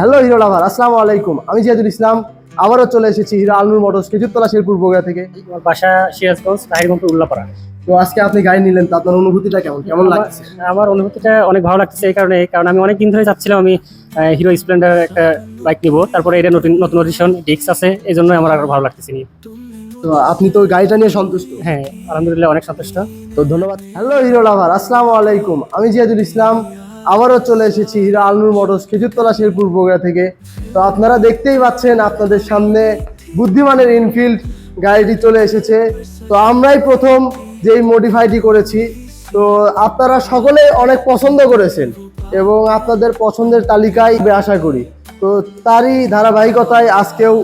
Hello hero লাভার আসসালামু আলাইকুম। আমি জিয়াদুল ইসলাম আবারও চলে এসেছি হিরো আলনুর মোটরস খেজুরতলা শেরপুর বগুড়া থেকে। আমার বাসা সিরাজগঞ্জ তাহিরগঞ্জ উল্লাপাড়া। তো আজকে আপনি গাড়ি নিলেন তো আপনার অনুভূতিটা কেমন? কেমন লাগছে? আমার অনুভূতিটা অনেক ভালো লাগছে এই কারণে কারণ আমি অনেক দিন ধরে চাচ্ছিলাম আমি হিরো স্প্লেন্ডার একটা বাইক নিব। তারপরে এটা নতুন নতুন অডিশন ডিক্স আছে এই জন্য আমার আরও ভালো লাগতেছে নিয়ে। তো আপনি তো গাড়িটা নিয়ে সন্তুষ্ট। হ্যাঁ আলহামদুলিল্লাহ অনেক সন্তুষ্ট। তো ধন্যবাদ। হ্যালো হিরো লাভার আসসালামু আলাইকুম। আমি জিয়াদুল ইসলাম আবারও চলে এসেছি হিরা আলনুর মোটরস খেজুরতলা শেরপুর বগুড়া থেকে। তো আপনারা দেখতেই পাচ্ছেন আপনাদের সামনে বুদ্ধিমানের ইনফিল্ড গাড়িটি চলে এসেছে। তো আমরাই প্রথম যেই মডিফাইটি করেছি। তো আপনারা সকলে অনেক পছন্দ করেছেন এবং আপনাদের পছন্দের তালিকায় আশা করি। তো তারই ধারাবাহিকতায় আজকেও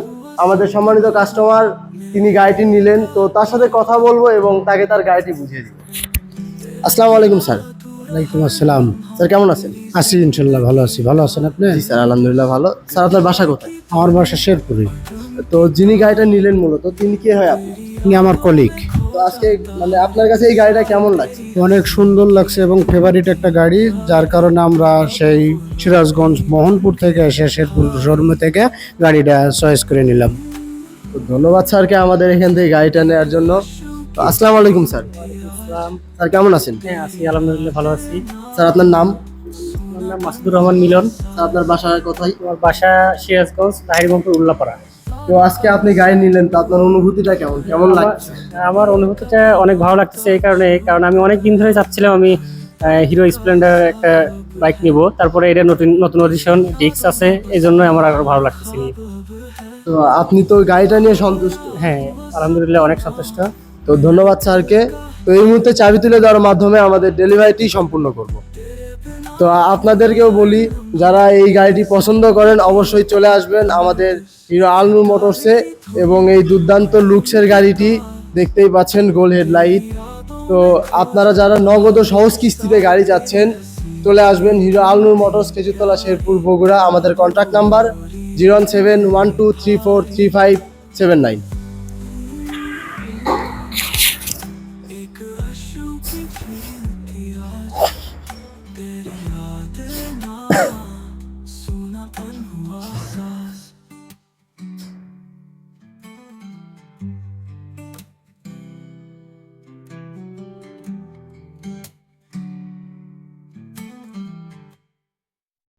আমাদের সম্মানিত কাস্টমার তিনি গাড়িটি নিলেন। তো তার সাথে কথা বলব এবং তাকে তার গাড়িটি বুঝিয়ে দিব। আসসালামু আলাইকুম, স্যার। ওয়ালাইকুম আসসালাম। স্যার কেমন আছেন? আছি ইনশাল্লাহ ভালো আছি। ভালো আছেন আপনি? জি স্যার আলহামদুলিল্লাহ ভালো। স্যার আপনার বাসা কোথায়? আমার বাসা শেরপুরে। তো যিনি গাড়িটা নিলেন মূলত তিনি কে হয় আপনি? ইনি আমার কলিগ তো আজকে মানে আপনার কাছে এই গাড়িটা কেমন লাগছে? অনেক সুন্দর লাগছে এবং ফেভারিট একটা গাড়ি যার কারণে আমরা সেই সিরাজগঞ্জ মোহনপুর থেকে এসে শেরপুর শোরুমে থেকে গাড়িটা চয়েস করে নিলাম। তো ধন্যবাদ স্যারকে আমাদের এখান থেকে গাড়িটা নেওয়ার জন্য। তো আসসালামু আলাইকুম স্যার। স্যার কেমন আছেন? হ্যাঁ আছি আলহামদুলিল্লাহ ভালো আছি। স্যার আপনার নাম? আমার নাম মাসুদুর রহমান মিলন। স্যার আপনার বাসা কোথায়? আমার বাসা সিরাজগঞ্জ তাহিরগঞ্জ উল্লাপাড়া। তো আজকে আপনি গাড়ি নিলেন তো আপনার অনুভূতিটা কেমন? কেমন লাগছে? আমার- অনুভূতিটা অনেক ভালো লাগতেছে এই কারণে কারণ আমি অনেক দিন ধরে চাচ্ছিলাম আমি হিরো স্প্লেন্ডার একটা বাইক নিব। তারপরে এটা নতুন নতুন অডিশন ডিক্স আছে এই জন্য আমার আরও ভালো লাগতেছে। তো আপনি তো গাড়িটা নিয়ে সন্তুষ্ট। হ্যাঁ আলহামদুলিল্লাহ অনেক সন্তুষ্ট। তো ধন্যবাদ স্যারকে। তো এই মুহূর্তে চাবি তুলে দেওয়ার মাধ্যমে আমাদের ডেলিভারিটি সম্পূর্ণ করব। তো আপনাদেরকেও বলি, যারা এই গাড়িটি পছন্দ করেন, অবশ্যই চলে আসবেন আমাদের হিরো আলনুর মোটরসে এবং এই দুর্দান্ত লুকসের গাড়িটি দেখতেই পাচ্ছেন গোল হেডলাইট। তো আপনারা যারা নগদ সহজ কিস্তিতে গাড়ি যাচ্ছেন, চলে আসবেন হিরো আলনুর মোটরস খেজুরতলা শেরপুর বগুড়া, আমাদের contact number zero seven one two three four three five seven nine. I should be feeling the odds that you're